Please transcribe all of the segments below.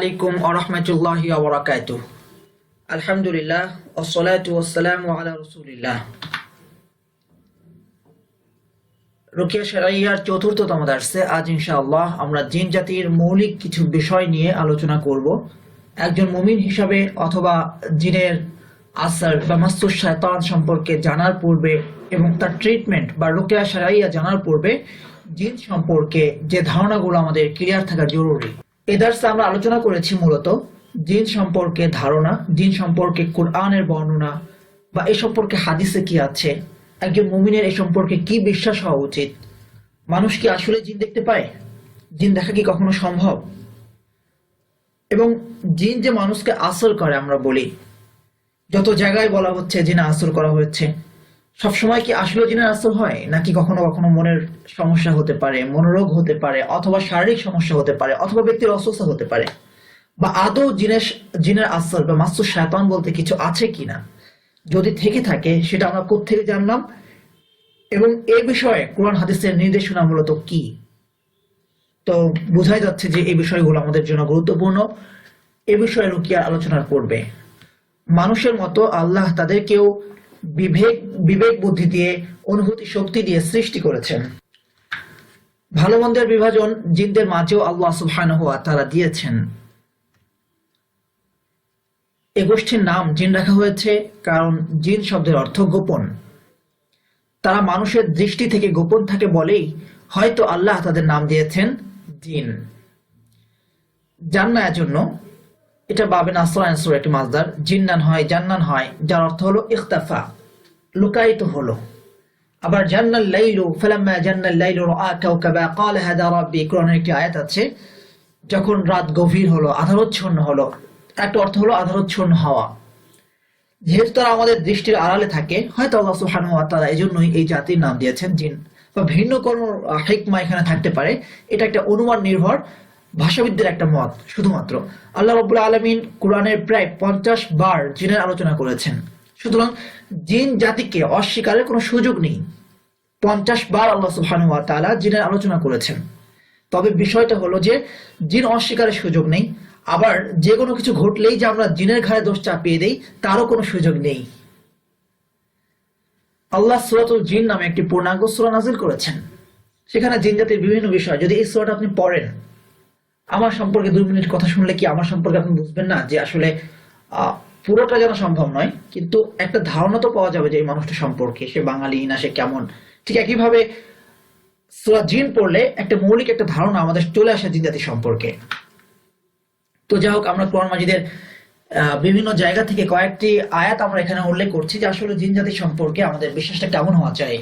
আলাইকুম আরহামতুল্লাহি আবরাকাত আলহামদুলিল্লাহ আলা রসুলিল্লাহ। রুকিয়া শারাইয়ার চতুর্থতম দার্সে আজ ইনশাআল্লাহ আমরা জিন জাতির মৌলিক কিছু বিষয় নিয়ে আলোচনা করব। একজন মুমিন হিসাবে অথবা জিনের আসার বা মাস্তুর শায়তান সম্পর্কে জানার পূর্বে এবং তার ট্রিটমেন্ট বা রুকিয়া শারাইয়া জানার পূর্বে জিন সম্পর্কে যে ধারণাগুলো আমাদের ক্লিয়ার থাকা জরুরি। এ দার্সে আমরা আলোচনা করেছি মূলত জিন সম্পর্কে ধারণা, জিন সম্পর্কে কোরআনের বর্ণনা বা এ সম্পর্কে হাদিসে কি আছে, একজন মুমিনের এ সম্পর্কে কি বিশ্বাস হওয়া উচিত, মানুষ কি আসলে জিন দেখতে পায়? জিন দেখা কি কখনো সম্ভব? এবং জিন যে মানুষকে আসর করে আমরা বলি, যত জায়গায় বলা হচ্ছে জিনে আসর করা হয়েছে সবসময় কি আসলে জিনের আসল হয়? নাকি কখনো কখনো মনের সমস্যা হতে পারে, মনোরোগ হতে পারে, অথবা শারীরিক সমস্যা হতে পারে, অথবা ব্যক্তির অসুস্থ হতে পারে? বা আদৌ জিনের জিনের আসল বা মাস্তু শায়তান বলতে কিছু আছে কিনা? যদি থেকে থাকে, সেটা আমরা কোত্থেকে জানলাম? এবং এ বিষয়ে কোরআন হাদিসের নির্দেশনা মূলত কি? তো বোঝাই যাচ্ছে যে এই বিষয়গুলো আমাদের জন্য গুরুত্বপূর্ণ। এ বিষয়ে রুকিয়া আলোচনার করবে। মানুষের মতো আল্লাহ তাদেরকেও বিবেক বিবেক বুদ্ধি দিয়ে, অনুভূতি শক্তি দিয়ে সৃষ্টি করেছেন। ভালো মন্দের বিভাজন জিনদের মাঝেও আল্লাহ সুবহানাহু ওয়া তাআলা দিয়েছেন। এ গোষ্ঠীর নাম জিন রাখা হয়েছে কারণ জিন শব্দের অর্থ গোপন। তারা মানুষের দৃষ্টি থেকে গোপন থাকে বলেই হয়তো আল্লাহ তাদের নাম দিয়েছেন জিন। জান্নার জন্য এটা বাবে নাসর একটি মাজদার জিন্নান হয়, জান্নান হয়, যার অর্থ হলো ইখতাফা, লুকায়িত হলো। আবার জান্নাল লাইলু, ফালাম্মা জান্নাল লাইলু রাআ কাওকাবা ক্বাল হাদা রাব্বি কোরআনের একটি আয়াত আছে, যখন রাত গভীর হলো, আধারচ্ছন্ন হলো। একটা অর্থ হলো আধারচ্ছন্ন হওয়া। যেহেতু তারা আমাদের দৃষ্টির আড়ালে থাকে, হয়তো আল্লাহ সুবহানাহু ওয়া তাআলা এজন্যই এই জাতির নাম দিয়েছেন জিন। বা ভিন্ন কোনো হিকমা এখানে থাকতে পারে। এটা একটা অনুমান নির্ভর ভাষাবিদদের একটা মত, শুধুমাত্র। আল্লাহ রবুল্লা আলমিন কোরআনের প্রায় পঞ্চাশ বার জিনের আলোচনা করেছেন। সুতরাং জিন জাতিকে অস্বীকারের কোনো সুযোগ নেই। পঞ্চাশ বার আল্লাহ সুবহান ওয়া তাআলা জিনের আলোচনা করেছেন। তবে বিষয়টা হলো যে, জিন অস্বীকারের সুযোগ নেই। আবার যে কোনো কিছু ঘটলেই যে আমরা জিনের ঘাড়ে দোষ চাপিয়ে দেই, তারও কোনো সুযোগ নেই। আল্লাহ সুরাতুল জিন নামে একটি পূর্ণাঙ্গ সুরা নাজিল করেছেন। সেখানে জিন জাতির বিভিন্ন বিষয়। যদি এই সুরাটা আপনি পড়েন আমার সম্পর্কে দুই মিনিট কথা শুনলে কি আমার সম্পর্কে আপনি বুঝবেন না যে আসলে পুরোটা যেন সম্ভব নয়, কিন্তু একটা ধারণা তো পাওয়া যাবে যে এই মানুষটা সম্পর্কে, সে বাঙালি না, সে কেমন। ঠিক একইভাবে সুরা জিন পড়লে একটা মৌলিক একটা ধারণা আমাদের চলে আসে জিন জাতি সম্পর্কে। তো যাই হোক, আমরা কোরআন মাজিদের বিভিন্ন জায়গা থেকে কয়েকটি আয়াত আমরা এখানে উল্লেখ করছি যে আসলে জিন জাতি সম্পর্কে আমাদের বিশ্বাসটা কেমন হওয়া চাই।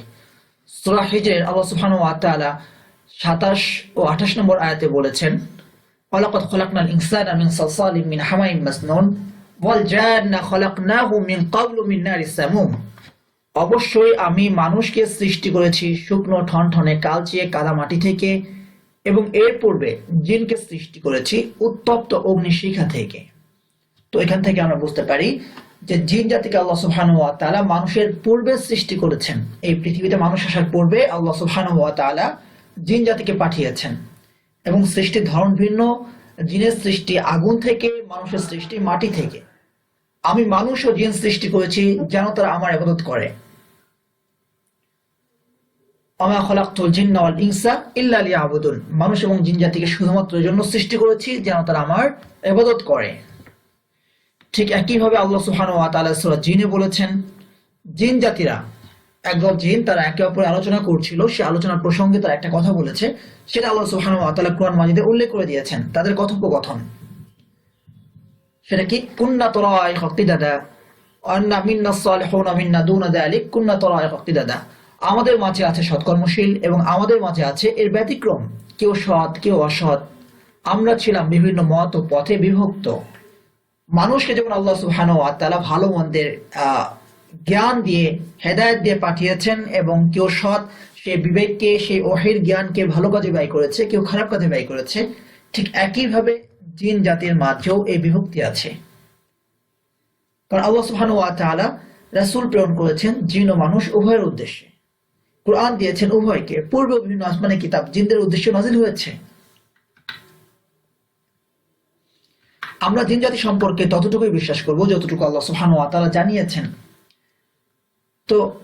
সুরা হিজরের আল্লাহ সুবহানাহু ওয়া 27 ও 28 নম্বর আয়াতে বলেছেন খলাকনাল ইনসানা মিন সালসালিন মিন হামাইম মাসনুন। ওয়াল জান্না খলাকনাহু মিন ক্বাবলু মিন নারিস সামুম। অবশ্যই আমি মানুষকে সৃষ্টি করেছি শুকনো ঠনঠনে কাদা মাটি থেকে এবং এর পূর্বে জিনকে সৃষ্টি করেছি উত্তপ্ত অগ্নিশিখা থেকে। তো এখান থেকে আমরা বুঝতে পারি যে জিন জাতিকে আল্লাহ সুবহানাহু ওয়া তাআলা মানুষের পূর্বে সৃষ্টি করেছেন। এই পৃথিবীতে মানুষ আসার পূর্বে আল্লাহ সুবহানাহু ওয়া তাআলা জিন জাতিকে পাঠিয়েছেন। এবং সৃষ্টির ধরন ভিন্ন, জিনের সৃষ্টি আগুন থেকে, মানুষের সৃষ্টি মাটি থেকে। আমি মানুষ ও জিন সৃষ্টি করেছি যেন তারা আমার ইবাদত করে। ইনসা ইল্লা লিয়াবুদুন। মানুষ এবং জিন জাতিকে শুধুমাত্র জন্য সৃষ্টি করেছি যেন তারা আমার ইবাদত করে। ঠিক একইভাবে আল্লাহ সুবহানাহু ওয়া তাআলা জিনে বলেছেন, জিন জাতিরা একদল জিন তারা একে অপরে আলোচনা করছিল সে আলোচনার প্রসঙ্গে তারা একটা কথা বলেছে সেটা আল্লাহ সুবহানাহু ওয়া তাআলা কোরআন মাজিদে উল্লেখ করে দিয়েছেন তাদের কথোপকথন। সেটা কি? কুন্না তরাই দাদা আন্না মিন্না মিন্না দুনা যালিক কুন্না তরাই দাদা আমাদের মাঝে আছে সৎকর্মশীল এবং আমাদের মাঝে আছে এর ব্যতিক্রম। কেউ সৎ কেউ অসৎ। আমরা ছিলাম বিভিন্ন মত ও পথে বিভক্ত। মানুষকে যেমন আল্লাহ সুবহানাহু ওয়া তাআলা ভালো মন্দের আহ, জ্ঞান দিয়ে, হেদায়েত দিয়ে পাঠিয়েছেন এবং কেউ সৎ, সে বিবেককে সেই ওহির জ্ঞানকে ভালো কাজে ব্যয় করেছে, কেউ খারাপ কাজে ব্যয় করেছে, ঠিক একইভাবে জিন জাতির মাঝেও এই বিভক্তি আছে। কারণ আল্লাহ সুবহানাহু ওয়া তাআলা রাসূল প্রেরণ করেছেন জিন ও মানুষ উভয়ের উদ্দেশ্যে। কোরআন দিয়েছেন উভয়কে। পূর্বে বিভিন্ন আসমানি কিতাব জিনদের উদ্দেশ্যে নাজিল হয়েছে। আমরা জিন জাতি সম্পর্কে ততটুকুই বিশ্বাস করব, যতটুকু আল্লাহ সুবহান ওয়া তাআলা জানিয়েছেন। তো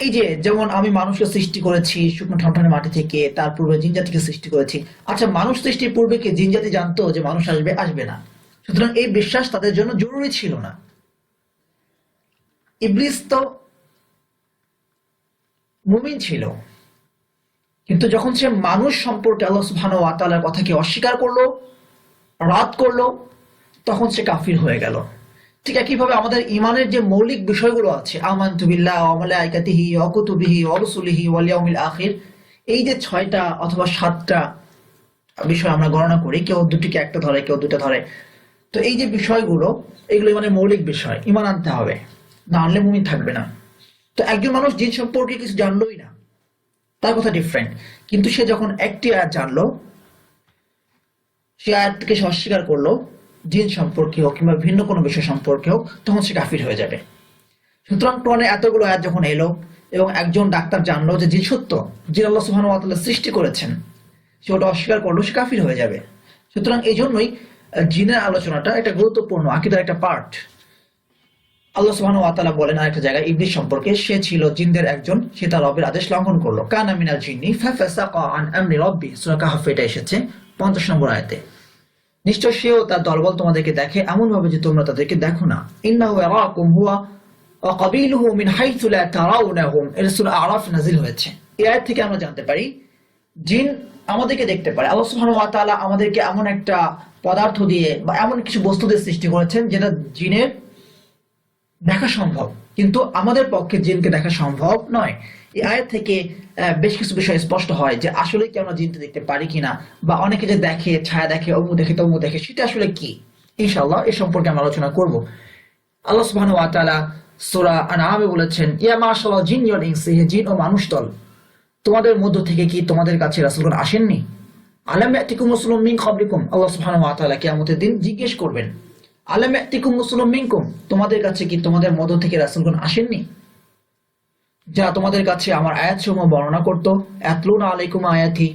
এই যে যেমন আমি মানুষকে সৃষ্টি করেছি শুকনো ঠনঠনে মাটি থেকে, তার পূর্বে জিন জাতিকে সৃষ্টি করেছি। আচ্ছা মানুষ সৃষ্টির পূর্বে কি জিন জাতি জানতো যে মানুষ আসবে? আসবে না। সুতরাং এই বিশ্বাস তাদের জন্য জরুরি ছিল না। ইবলিস তো মুমিন ছিল। কিন্তু যখন সে মানুষ সম্পর্কে আল্লাহ সুবহানাহু ওয়া তাআলার কথাকে অস্বীকার করল রাত করল, তখন সে কাফির হয়ে গেল। ঠিক একইভাবে আমাদের ইমানের যে মৌলিক বিষয়গুলো আছে, আমানতু বিল্লাহ, ওয়া মালাইকাতিহি ওয়া কুতুবিহি, ওয়া রুসুলিহি, ওয়াল ইয়াউমিল আখির, এই যে ছয়টা অথবা সাতটা বিষয় আমরা গণনা করি, কেউ দুটিকে একটা ধরে, কেউ দুটো ধরে। তো এই যে বিষয়গুলো, এগুলো মানে মৌলিক বিষয় ইমান আনতে হবে, না আনলে মুমিন থাকবে না। তো একজন মানুষ জিন সম্পর্কে কিছু জানলোই না, তার কথা ডিফারেন্ট কিন্তু সে যখন একটি আয়াত জানলো, সে আয়াতকে সে অস্বীকার করল জিন সম্পর্কে হোক কিংবা ভিন্ন কোনো বিষয় সম্পর্কে হোক তখন সে কাফির হয়ে যাবে। সুতরাং কোরআনে এতগুলো আয়াত যখন এলো এবং একজন ডাক্তার জানলো যে জিন সত্য, জিন আল্লাহ ওয়া তাআলা সৃষ্টি করেছেন, সে ওটা অস্বীকার করল, সে কাফির হয়ে যাবে। সুতরাং এই জন্যই জিনের আলোচনাটা একটা গুরুত্বপূর্ণ আকিদার একটা পার্ট আল্লাহ সুবহানাহু ওয়া তাআলা বলেন আরেকটা জায়গায়, ইবলিস সম্পর্কে সে ছিল জিনদের একজন, সে তার রবের আদেশ লঙ্ঘন করল। কানা মিনাল জিন্নি ফাফাসাকা আন আমরি রব্বি। সূরা কাহফ এটা এসেছে 50 নম্বর আয়াতে। নিশ্চয় সেও তার দলবল তোমাদেরকে দেখে এমন ভাবে যে তোমরা তাদেরকে দেখো না। ইন্নাহু ইয়ারাকুম হুয়া ওয়া কাবিলুহু মিন হাইথু লা তারাউনাহুম। এর সূরা আরাফ নাজিল হয়েছে। এই আয়াত থেকে আমরা জানতে পারি, জিন আমাদেরকে দেখতে পারে। আল্লাহ সুবহানাহু ওয়া তাআলা আমাদেরকে এমন একটা পদার্থ দিয়ে বা এমন কিছু বস্তু দিয়ে সৃষ্টি করেছেন যেটা জিনের দেখা সম্ভব। কিন্তু আমাদের পক্ষে জিনকে দেখা সম্ভব নয়। এই আয়াত থেকে বেশ কিছু বিষয় স্পষ্ট হয় যে আসলে কি আমরা জিনকে দেখতে পারি কিনা, বা অনেকে যে দেখে, ছায়া দেখে অমু দেখে তমু দেখে, সেটা আসলে কি? ইনশাল্লাহ এ সম্পর্কে আমরা আলোচনা করব। আল্লাহ সুবহানাহু ওয়া তাআলা সূরা আনআমে বলেছেন, ইয়া মাশাআল্লাহ জিন ওয়াল ইনসি, হে জিন ও মানুষ দল, তোমাদের মধ্য থেকে কি তোমাদের কাছে রাসূলগণ আসেননি? আলাম ইয়াতিকুম রাসূলুম মিন ক্বাবলিকুম, আল্লাহ সুবহানাহু ওয়া তাআলা কিয়ামতের দিন জিজ্ঞেস করবেন। তোমাদের কাছে কি তোমাদের মধ্য থেকে রাসূলগণ আসেননি? যা তোমাদের কাছে আমার আয়াতসমূহ বর্ণনা করত এতলুনা আলাইকুম আয়াতি,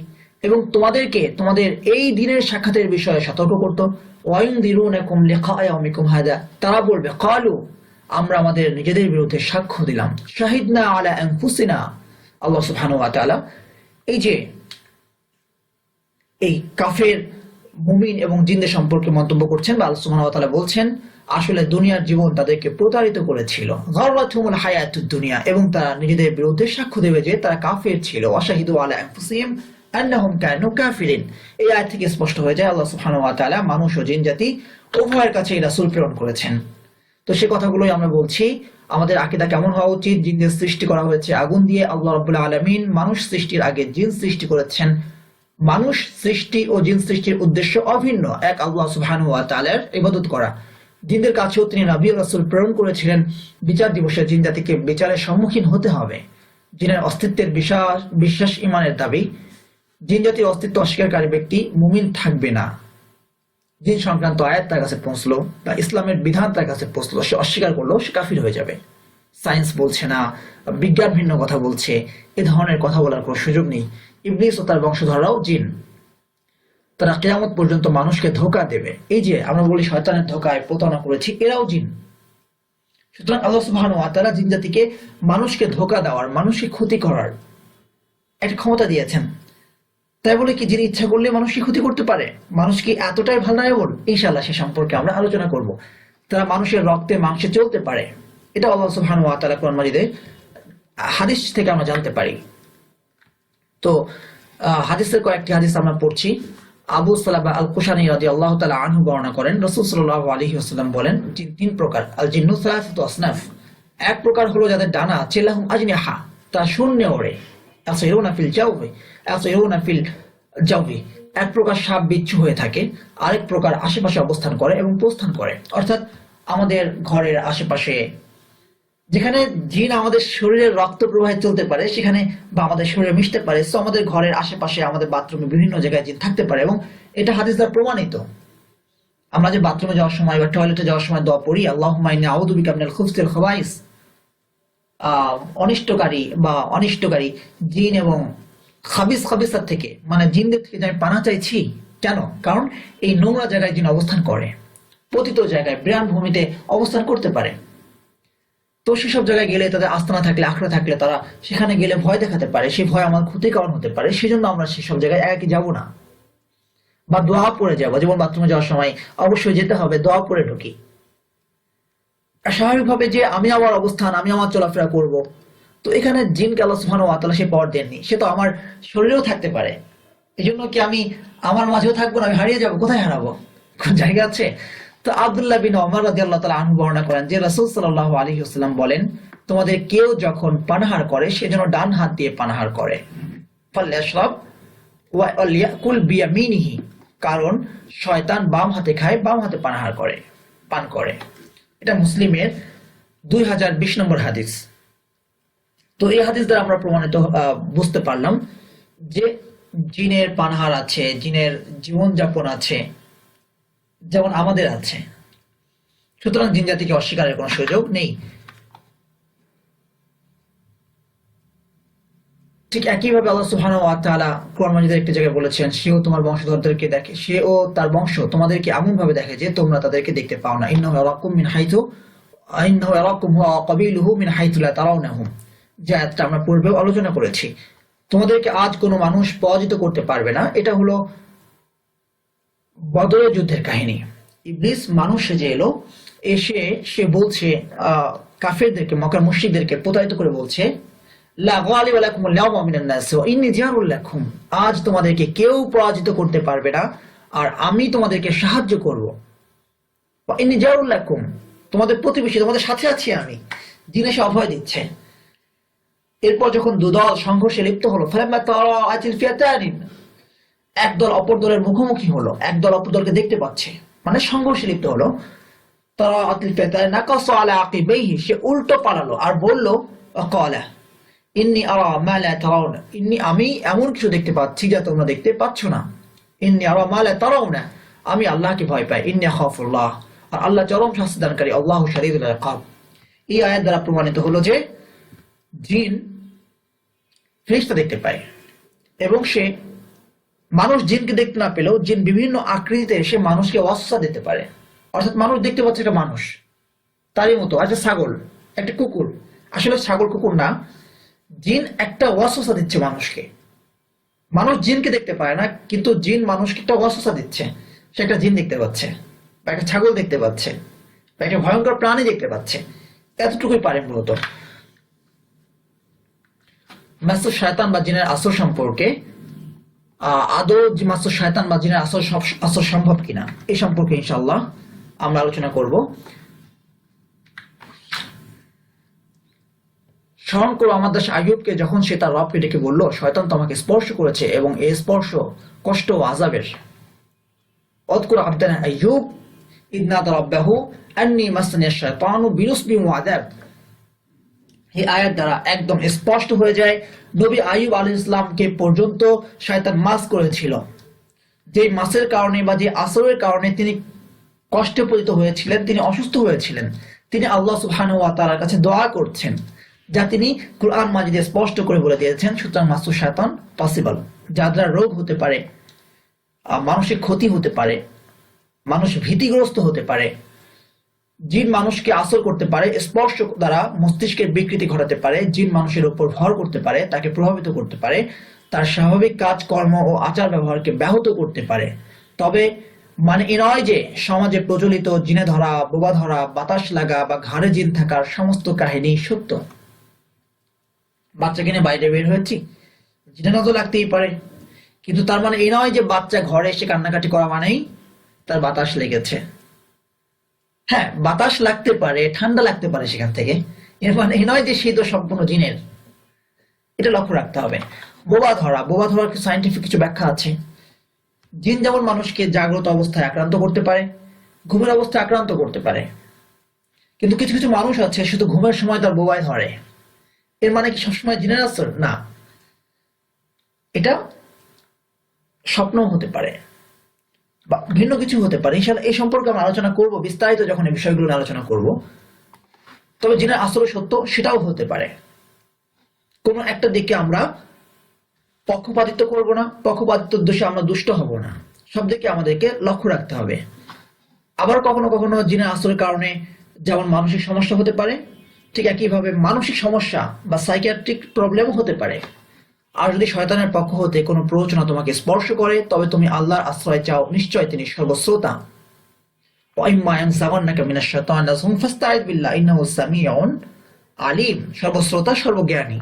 এবং তোমাদেরকে তোমাদের এই দিনের সাক্ষাতের বিষয়ে সতর্ক করত দিরুনাকুম লিকা ইয়াউমিকুম হাদা। তারা বলবে, কালু, আমরা আমাদের নিজেদের বিরুদ্ধে সাক্ষ্য দিলাম। শাহিদনা আলা আনফুসিনা। আল্লাহ এই যে, এই কাফের মুমিন এবং জিনদের সম্পর্কে মন্তব্য করছেন বা সুবহানাহু বলছেন, আসলে দুনিয়ার জীবন তাদেরকে প্রতারিত করেছিল। হায়াতুদ দুনিয়া এবং তারা নিজেদের বিরুদ্ধে সাক্ষ্য দেবে যে তারা কাফের ছিল। ওয়াশাহিদু আলা আনফুসিহিম আন্নাহুম কানু কাফিরিন। এই থেকে স্পষ্ট হয়ে যায়, আল্লাহ সুবহানাহু ওয়া মানুষ ও জিন জাতি উভয়ের কাছে রাসূল প্রেরণ করেছেন। তো সে কথাগুলোই আমরা বলছি, আমাদের আকিদা কেমন হওয়া উচিত? জিনদের সৃষ্টি করা হয়েছে আগুন দিয়ে। আল্লাহ রাব্বুল আলামিন মানুষ সৃষ্টির আগে জিন সৃষ্টি করেছেন। মানুষ সৃষ্টি ও জিন সৃষ্টির উদ্দেশ্য অভিন্ন। এক, আল্লাহ সুবহানাহু ওয়া তাআলার ইবাদত করা। জিনদের কাছেও তিনি নবী রাসূল প্রেরণ করেছিলেন। বিচার দিবসে জিন জাতিকে বিচারের সম্মুখীন হতে হবে। জিনের অস্তিত্বের বিশ্বাস বিশ্বাস ইমানের দাবি। জিন জাতির অস্তিত্ব অস্বীকারী ব্যক্তি মুমিন থাকবে না। জিন সংক্রান্ত আয়াত তার কাছে পৌঁছলো বা ইসলামের বিধান তার কাছে পৌঁছলো। সে অস্বীকার করল, সে কাফির হয়ে যাবে। সায়েন্স বলছে না, বিজ্ঞান ভিন্ন কথা বলছে। এ ধরনের কথা বলার কোনো সুযোগ নেই। ইবলিস ও তার বংশধররাও জিন। তারা কেয়ামত পর্যন্ত মানুষকে ধোকা দেবে। এই যে আমরা বলি শয়তানের ধোকায় প্রতারণা করেছি, এরাও জিন। সুতরাং আল্লাহ সুবহানাহু ওয়া তাআলা জিন জাতিকে মানুষকে ধোকা দেওয়ার, মানুষকে ক্ষতি করার একটা ক্ষমতা দিয়েছেন। তাই বলে কি, যিনি ইচ্ছা করলে মানুষকে ক্ষতি করতে পারে, মানুষ কি এতটাই ভালনারেবল ইনশাআল্লাহ সে সম্পর্কে আমরা আলোচনা করব। তারা মানুষের রক্তে, মাংসে চলতে পারে। এটা আল্লাহ সুবহানাহু ওয়া তাআলা কোরআন মাজিদে হাদিস থেকে আমরা জানতে পারি। তো হাদিসের কয়েকটি হাদিস আমরা পড়ছি। আবু সালাবা আল কুশানি রাজি আল্লাহ তালা আনহু বর্ণনা করেন, রসুল সাল্লাহ আলহি আসাল্লাম বলেন, তিন প্রকার আল জিন্নু সালাফাতু আসনাফ। এক প্রকার হলো যাদের ডানা চেলাহুম আজনিহা তা শূন্যে ওড়ে। আসইরুনা ফিল জাওবি আসইরুনা ফিল জাওবি এক প্রকার সাপ বিচ্ছু হয়ে থাকে, আরেক প্রকার আশেপাশে অবস্থান করে এবং প্রস্থান করে। অর্থাৎ আমাদের ঘরের আশেপাশে যেখানে জিন আমাদের শরীরের রক্ত প্রবাহে চলতে পারে, সেখানে বা আমাদের শরীরে মিশতে পারে। সো আমাদের ঘরের আশেপাশে, আমাদের বাথরুমে বিভিন্ন জায়গায় জিন থাকতে পারে এবং এটা হাদিস দ্বারা প্রমাণিত। আমরা যে বাথরুমে যাওয়ার সময় বা টয়লেটে যাওয়ার সময় দোয়া পড়ি আল্লাহ মাইনে আউদু বিকা মিনাল খুবসিল খবাইস। অনিষ্টকারী বা অনিষ্টকারী জিন এবং খাবিস খাবিসার থেকে মানে জিনদের থেকে আমি পানা চাইছি, কেন? কারণ এই নোংরা জায়গায় জিন অবস্থান করে। পতিত জায়গায় বিরান ভূমিতে অবস্থান করতে পারে। তো সেসব জায়গায় গেলে তাদের আস্তানা থাকলে, আখড়া থাকলে তারা সেখানে গেলে ভয় দেখাতে পারে, সেই ভয় আমার ক্ষতির কারণ হতে পারে, সেজন্য আমরা সেসব জায়গায় একাকি যাব না। বা দোয়া পড়ে যাব, যেমন বাথরুমে যাওয়ার সময় অবশ্যই যেতে হবে, দোয়া পড়ে ঢুকি। স্বাভাবিকভাবে যে আমি আমার অবস্থান, আমি আমার চলাফেরা করব, তো এখানে জিনকে আল্লাহ সুবহানাহু ওয়া তাআলা সে পাওয়ার দেননি, সে তো আমার শরীরেও থাকতে পারে। এই জন্য কি আমি আমার মাঝেও থাকব না, আমি হারিয়ে যাব, কোথায় হারাবো? কোন জায়গা আছে? তো আব্দুল্লাহ বিন ওমর রাদিয়াল্লাহু তাআলা আনহু বর্ণনা করেন যে রাসূল সাল্লাল্লাহু আলাইহি ওয়াসাল্লাম বলেন, তোমাদের কেউ যখন পানাহার করে, সে যেন ডান হাত দিয়ে পানাহার করে। ফাল্যাশরাব ওয়া লিয়াকুল বিয়ামিনিহি। কারণ শয়তান বাম হাতে খায়, বাম হাতে পানাহার করে, পান করে। এটা মুসলিমের দুই হাজার বিশ নম্বর হাদিস। তো এই হাদিস দ্বারা আমরা প্রমাণিত বুঝতে পারলাম যে জিনের পানহার আছে, জিনের জীবনযাপন আছে যেমন আমাদের আছে। সুতরাং জিন জাতিকে অস্বীকারের কোনো সুযোগ নেই। ঠিক একইভাবে আল্লাহ সুবহানাহু ওয়া তাআলা কোরআন মাজিদের একটি জায়গায় বলেছেন, সেও তোমার বংশধরদেরকে দেখে, সেও তার বংশ তোমাদেরকে এমন ভাবে দেখে যে তোমরা তাদেরকে দেখতে পাও না। ইন্নাহু ইয়ারাকুম মিন হাইথু ইন্নাহু ওয়া কাবিলুহু মিন হাইথু লা তারাউনাহুম যে আয়াতটা আমরা পূর্বেও আলোচনা করেছি। তোমাদেরকে আজ কোনো মানুষ পরাজিত করতে পারবে না। এটা হলো বদরের যুদ্ধের কাহিনী। ইবলিস মানুষ সেজে এলো, এসে সে বলছে কাফেরদেরকে, মক্কার মুশরিকদেরকে প্রতারিত করে বলছে আজ তোমাদেরকে কেউ পরাজিত করতে পারবে না, আর আমি তোমাদেরকে সাহায্য করব। তোমাদের প্রতিবেশী, তোমাদের সাথে আছি আমি। সে অভয় দিচ্ছে। এরপর যখন দুদল সংঘর্ষে লিপ্ত হলো, ফালাম্মা একদল অপর দলের মুখোমুখি হলো একদল অপর দলকে দেখতে পাচ্ছে মানে সংঘর্ষে লিপ্ত হলো। তারা আতিল ফিয়াতানি নাকাসু আলা সে উল্টো পালালো আর বলল ইন্নি আরা ইন্নি আমি এমন কিছু দেখতে পাচ্ছি যা তোমরা দেখতে পাচ্ছ না। ইন্নি আরা মা লা তারাউনা, আমি আল্লাহকে ভয় পাই, ইন্নি খাফুল্লাহ আর আল্লাহ চরম শাস্তি দানকারী, আল্লাহু ইকাব এই আয়াত দ্বারা প্রমাণিত হলো যে জিন ফেরেশতা দেখতে পায় এবং সে মানুষ জিনকে দেখতে না পেলেও জিন বিভিন্ন আকৃতিতে এসে মানুষকে ওয়াসা দিতে পারে। অর্থাৎ মানুষ দেখতে পাচ্ছে একটা মানুষ। তারই মতো একটা ছাগল, একটা কুকুর। আসলে ছাগল, কুকুর না, জিন একটা ওয়াসওয়াসা দিচ্ছে মানুষকে। মানুষ জিনকে দেখতে পায় না, কিন্তু জিন মানুষকে একটা ওয়াসওয়াসা দিচ্ছে। সে একটা জিন দেখতে পাচ্ছে, বা একটা ছাগল দেখতে পাচ্ছে, বা একটা ভয়ঙ্কর প্রাণী দেখতে পাচ্ছে। এতটুকুই পারে মূলত। মাসুর শয়তান বা জিনের আসর সম্পর্কে আদৌ শয়তান বা জিনের আসর আসর সম্ভব কিনা? এই সম্পর্কে ইনশাআল্লাহ আমরা আলোচনা করব। স্মরণ করো আমার দাস আইয়ুবকে যখন সে তার রবকে ডেকে বলল, শয়তান তোমাকে স্পর্শ করেছে এবং এই স্পর্শ কষ্ট ও আজাবের অদকুর আবদান আইয়ুব, ইদনাদ রব্বাহু আন্নি মাসসানিয়াশ শায়তানু বিনুসবি ওয়া আযাব। এই আয়াত দ্বারা একদম স্পষ্ট হয়ে যায়, নবী আইয়ুব আলী ইসলামকে পর্যন্ত শয়তান মাস করেছিল। যে মাসের কারণে বা যে আসরের কারণে তিনি কষ্টে পতিত হয়েছিলেন, তিনি অসুস্থ হয়েছিলেন, তিনি আল্লাহ সুবহানাহু ওয়া কাছে দোয়া করছেন, যা তিনি কুরআন মাজিদে স্পষ্ট করে বলে দিয়েছেন, সুতরাং মাসুর শয়তান পসিবল যা দ্বারা রোগ হতে পারে মানসিক ক্ষতি হতে পারে, মানুষ ভীতিগ্রস্ত হতে পারে। জিন মানুষকে আসর করতে পারে, স্পর্শ দ্বারা মস্তিষ্কের বিকৃতি ঘটাতে পারে, জিন মানুষের উপর ভর করতে পারে, তাকে প্রভাবিত করতে পারে, তার স্বাভাবিক কাজ, কর্ম ও আচার ব্যবহারকে ব্যাহত করতে পারে। তবে মানে এ নয় যে সমাজে প্রচলিত জিনে ধরা, বোবা ধরা, বাতাস লাগা বা ঘাড়ে জিন থাকার সমস্ত কাহিনী সত্য। বাচ্চা নিয়ে বাইরে বের হয়েছি, জিনে নজর লাগতেই পারে। কিন্তু তার মানে এই নয় যে বাচ্চা ঘরে এসে কান্নাকাটি করা মানেই তার বাতাস লেগেছে। হ্যাঁ বাতাস লাগতে পারে, ঠান্ডা লাগতে পারে সেখান থেকে। এর মানে এই নয় যে শীত সম্পূর্ণ জিনের এটা লক্ষ্য রাখতে হবে। বোবা ধরা, বোবা ধরার সাইন্টিফিক কিছু ব্যাখ্যা আছে। জিন যেমন মানুষকে জাগ্রত অবস্থায় আক্রান্ত করতে পারে, ঘুমের অবস্থায় আক্রান্ত করতে পারে। কিন্তু কিছু কিছু মানুষ আছে শুধু ঘুমের সময় তার বোবায় ধরে। এর মানে কি সবসময় জিনের আসর না। এটা স্বপ্ন হতে পারে। বা ভিন্ন কিছু হতে পারে। ইনশাআল্লাহ এই সম্পর্কে আমরা আলোচনা করব, বিস্তারিত যখন এই বিষয়গুলো নিয়ে আলোচনা করব। তবে জিনের আসলে সত্য, সেটাও হতে পারে। কোন একটা দিকে আমরা পক্ষপাতিত্ব করব না, পক্ষপাতিত্ব দোষে আমরা দুষ্ট হব না। সব দিকে আমাদেরকে লক্ষ্য রাখতে হবে। আবার কখনো কখনো জিনের আশ্রয়ের কারণে যেমন মানসিক সমস্যা হতে পারে, ঠিক একইভাবে মানসিক সমস্যা বা সাইকিয়াট্রিক প্রবলেমও হতে পারে। আর যদি শয়তানের পক্ষ হতে কোনো প্ররোচনা তোমাকে স্পর্শ করে, তবে তুমি আল্লাহর আশ্রয় চাও। নিশ্চয় তিনি সর্বশ্রোতা। আলিম। সর্বশ্রোতা, সর্বজ্ঞানী।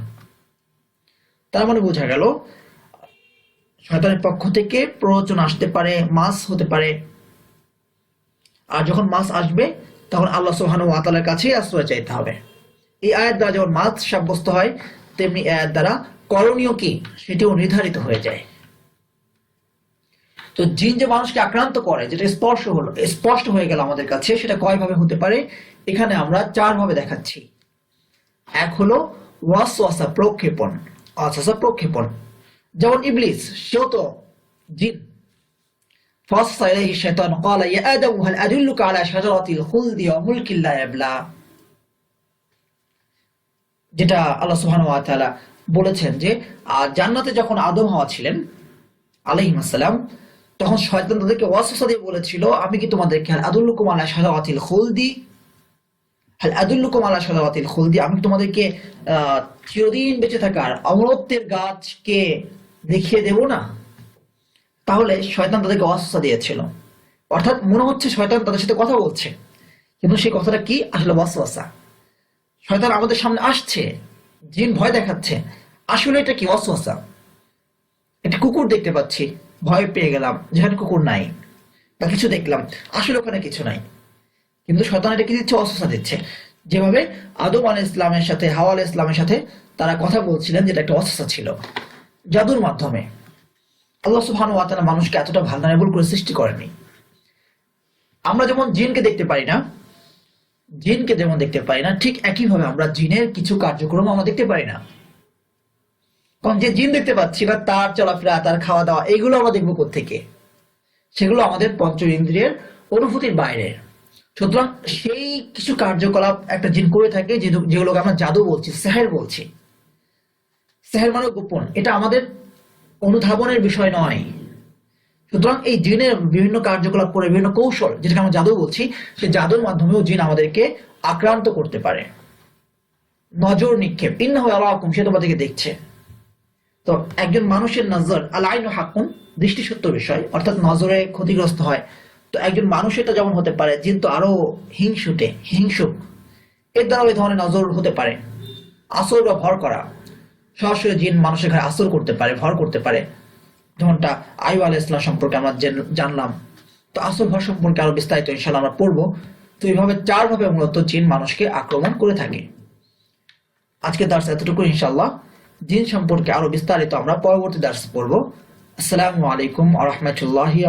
তার মানে বোঝা গেল, শয়তানের পক্ষ থেকে প্ররোচনা আসতে পারে, মাস হতে পারে। আর যখন মাস আসবে, তখন আল্লাহ সোহানু আতালের কাছেই আশ্রয় চাইতে হবে। এই আয়ের দ্বারা যখন মাছ সাব্যস্ত হয়, তেমনি আয়ের দ্বারা করণীয় কি সেটিও নির্ধারিত হয়ে যায় তো জিন যে মানুষকে আক্রান্ত করে যেটা স্পর্শ হলো স্পষ্ট হয়ে গেল আমাদের কাছে সেটা কয়ভাবে হতে পারে এখানে আমরা চার ভাবে দেখাচ্ছি এক হলো ওয়াসওয়াসা প্রক্ষেপণ ওয়াসওয়াসা প্রক্ষেপণ যেমন ইবলিস সেও তো জিন فوسط إليه الشيطان قال يا آدم هل أدلك على شجرة الخلد وملك لا يبلى যেটা আল্লাহ সুবহানাহু ওয়া তাআলা বলেছেন যে জান্নাতে যখন আদম হওয়া ছিলেন আলাইহিস সালাম তখন শয়তান তাদেরকে ওয়াসওয়াসা দিয়ে বলেছিল, আমি কি তোমাদেরকে, হাল আদুল্লুকুম আলা শাজারাতিল খুলদি? হাল আদুল্লুকুম আলা শাজারাতিল খুলদি? আমি তোমাদেরকে চিরদিন বেঁচে থাকার অমরত্বের গাছকে দেখিয়ে দেব না? তাহলে শয়তান তাদেরকে ওয়াসওয়াসা দিয়েছিল। অর্থাৎ মনে হচ্ছে শয়তান তাদের সাথে কথা বলছে, কিন্তু সেই কথাটা কি? আসলে ওয়াসওয়াসা। শয়তান আমাদের সামনে আসছে, জিন ভয় দেখাচ্ছে আসলে এটা কি ওয়াসওয়াসা একটা কুকুর দেখতে পাচ্ছি, ভয় পেয়ে গেলাম, যেখানে কুকুর নাই, বা কিছু দেখলাম, আসলে ওখানে কিছু নাই। কিন্তু শয়তান এটা কি দিচ্ছে? অসুস্থা দিচ্ছে। যেভাবে আদম আল ইসলামের সাথে, হাওয়া আল ইসলামের সাথে তারা কথা বলছিলেন যেটা একটা অসুস্থা ছিল। জাদুর মাধ্যমে। আল্লাহ সুবহানাহু ওয়া তাআলা মানুষকে এতটা ভালনারেবল করে সৃষ্টি করেনি। আমরা যেমন জিনকে দেখতে পারি না, জিনকে যেমন দেখতে পারি না, ঠিক একইভাবে আমরা জিনের কিছু কার্যক্রম আমরা দেখতে পারি না। যে জিন দেখতে পাচ্ছি বা তার চলাফেরা, তার খাওয়া দাওয়া এগুলো আমরা দেখব থেকে সেগুলো আমাদের পঞ্চ ইন্দ্রিয়ের অনুভূতির বাইরে। সুতরাং সেই কিছু কার্যকলাপ একটা জিন করে থাকে যেগুলোকে আমরা জাদু বলছি, সেহের বলছি। সেহের মানে গোপন, এটা আমাদের অনুধাবনের বিষয় নয়। সুতরাং এই জিনের বিভিন্ন কার্যকলাপ করে, বিভিন্ন কৌশল, যেটাকে আমরা জাদু বলছি সেই জাদুর মাধ্যমেও জিন আমাদেরকে আক্রান্ত করতে পারে। নজর নিক্ষেপ ইন্না হয়ে আল্লাহ সে তোমাদেরকে দেখছে। তো একজন মানুষের নজর, আলাইন হাকুন দৃষ্টি সত্য বিষয়, অর্থাৎ নজরে ক্ষতিগ্রস্ত হয়। তো একজন মানুষ এটা যেমন হতে পারে, জিন তো আরও হিংসুটে, হিংসুক। এর দ্বারা ওই ধরনের নজর হতে পারে। আসর বা ভর করা। সরাসরি জিন মানুষের ঘরে আসর করতে পারে, ভর করতে পারে। যেমনটা আয়ু আল ইসলাম সম্পর্কে আমরা জানলাম। তো আসর ভর সম্পর্কে আরও বিস্তারিত ইনশাল্লাহ আমরা পড়ব। তো এইভাবে চার ভাবে মূলত জিন মানুষকে আক্রমণ করে থাকে। আজকে দার্স এতটুকু ইনশাল্লাহ জিন সম্পর্কে আরও বিস্তারিত আমরা পরবর্তী দার্স পড়ব। আসসালামু আলাইকুম আ রহমতুল্লাহি